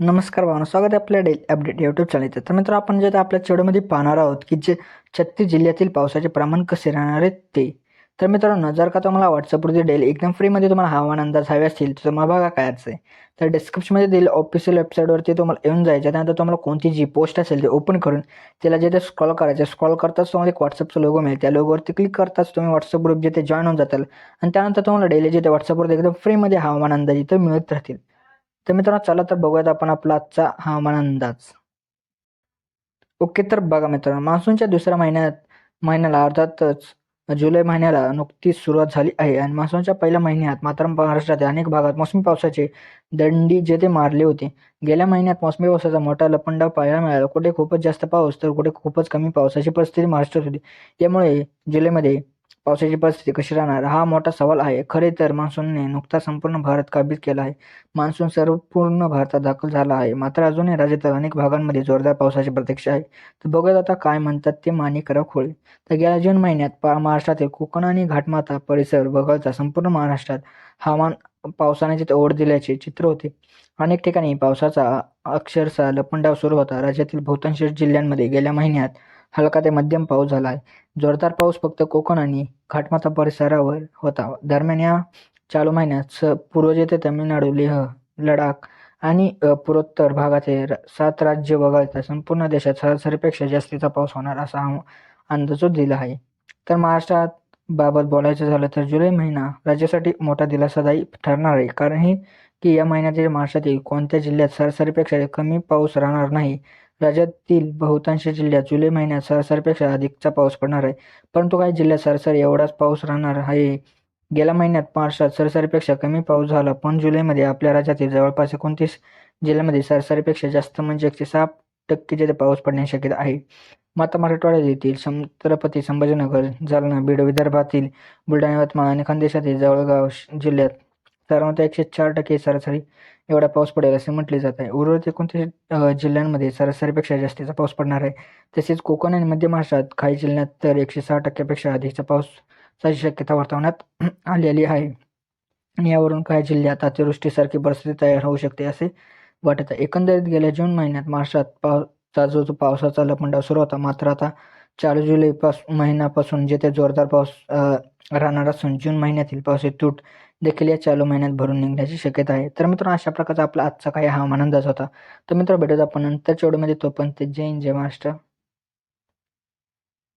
नमस्कार भावना स्वागत आहे आपल्या डेली अपडेट यूट्यूब चॅनलचे तर मित्र आपण जे आपल्या चेडूमध्ये पाहणार आहोत की जे छत्तीस जिल्ह्यातील पावसाचे प्रमाण कसे राहणार आहे ते. तर मित्रांनो जर का तुम्हाला व्हॉट्सअपवरती डेली एकदम फ्रीमध्ये तुम्हाला हवामान अंदाज हवे असतील तर तुम्हाला बघा काय आहे. तर डिस्क्रिप्शनमध्ये दिलेल्या ऑफिशियल वेबसाईटवरती तुम्हाला येऊन जायचं त्यानंतर तुम्हाला कोणती जी पोस्ट असेल ते ओपन करून त्याला जे ते स्क्रॉल करायचं स्क्रॉल करताच तुम्हाला एक व्हॉट्सअपचा लोगो मिळेल. त्या लोगोवरती क्लिक करताच तुम्ही व्हॉट्सअप ग्रुप जिथे जॉईन होऊन जाताल आणि त्यानंतर तुम्हाला डेली जिथे व्हॉट्सअपवरती एकदम फ्रीमध्ये हवामान अंदाज इथं मिळत राहतील. तर मित्रांनो चला तर बघूयात आपण आपला आजचा हवामान अंदाज. ओके तर बघा मित्रांनो मान्सूनच्या दुसऱ्या महिन्यात महिन्याला अर्थातच जुलै महिन्याला नुकतीच सुरुवात झाली आहे. आणि मान्सूनच्या पहिल्या महिन्यात मात्र महाराष्ट्रातील अनेक भागात मोसमी पावसाचे दंडी जेथे मारले होते गेल्या महिन्यात मोसमी पावसाचा मोठा लपंडाव पाहायला मिळाला. कुठे खूपच जास्त पाऊस तर कुठे खूपच कमी पावसाची परिस्थिती महाराष्ट्रात होती. यामुळे जुलैमध्ये पावसाची परिस्थिती कशी राहणार? हा मोठा सवाल आहे. खरे तर मान्सूनने नुकता संपूर्ण भारत काबीज केला आहे. मान्सून सर्व पूर्ण भारतात दाखल झाला आहे. मात्र अजूनही राज्यातील अनेक भागांमध्ये जोरदार पावसाची प्रतीक्षा आहे. तर बघत आता काय म्हणतात ते माणिकराव खोळे. तर गेल्या जून महिन्यात पा महाराष्ट्रातील कोकण आणि घाटमाता परिसर वगळता संपूर्ण महाराष्ट्रात हवामान पावसाने तिथे ओढ दिल्याचे चित्र होते. अनेक ठिकाणी पावसाचा अक्षरशः लपंडाव सुरू होता. राज्यातील बहुतांश जिल्ह्यांमध्ये गेल्या महिन्यात हलका ते मध्यम पाऊस झाला आहे जोरदार पाऊस फक्त कोकण आणि घाटमाथा परिसरावर होता. दरम्यान या चालू महिन्यात स पूर्व जेथे तामिळनाडू लेह लडाख आणि पूर्वोत्तर भागाचे सात राज्य वगळता संपूर्ण देशात सरासरीपेक्षा जास्तीचा पाऊस होणार असा अंदाज दिला आहे. तर महाराष्ट्रात बाबत बोलायचं झालं तर जुलै महिना राज्यासाठी मोठा दिलासादायी ठरणार आहे. कारण ही की या महिन्यातील महाराष्ट्रातील कोणत्या जिल्ह्यात सरासरीपेक्षा कमी पाऊस राहणार नाही राज्यातील बहुतांश जिल्ह्यात जुलै महिन्यात सरासरीपेक्षा अधिकचा पाऊस पडणार आहे. परंतु काही जिल्ह्यात सरासरी एवढाच पाऊस राहणार आहे. गेल्या महिन्यात महाराष्ट्रात सरासरीपेक्षा कमी पाऊस झाला पण जुलैमध्ये आपल्या राज्यातील जवळपास एकोणतीस जिल्ह्यामध्ये सरासरीपेक्षा जास्त म्हणजे एकशे सहा टक्के जिथे पाऊस पडण्याची शक्यता आहे. माता मराठवाड्यात येथील छत्रपती संभाजीनगर जालना बीड विदर्भातील बुलढाणा यवतमाळ आणि खानदेशातील जवळगाव जिल्ह्यात सर्वांत एकशे चार टक्के सरासरी एवढा पाऊस पडेल असे म्हटले जात आहे. उर्वरित एकोणतीस जिल्ह्यांमध्ये सरासरीपेक्षा जास्तीचा पाऊस पडणार आहे. तसेच कोकण आणि मध्य महाराष्ट्रात काही जिल्ह्यात तर एकशे सहा टक्क्यापेक्षा अधिकचा पावसाची शक्यता वर्तवण्यात आलेली आहे. यावरून काही जिल्ह्यात अतिवृष्टीसारखी परिस्थिती तयार होऊ शकते असे वाटत आहे. एकंदरीत गेल्या जून महिन्यात महाराष्ट्रात पावसाचा जो पावसाचा लपंडाव सुरू होता मात्र आता चालू जुलै पास महिन्यापासून जेथे जोरदार पाऊस राहणार असून जून महिन्यातील पावसाची तूट देखील या चालू महिन्यात भरून निघण्याची शक्यता आहे. तर मित्रांनो अशा प्रकारचा आपला आजचा काही हवामान अंदाज होता. तर मित्र भेटत आपण नंतर वेळेमध्ये तोपर्यंत जय हिंद जय महाराष्ट्र.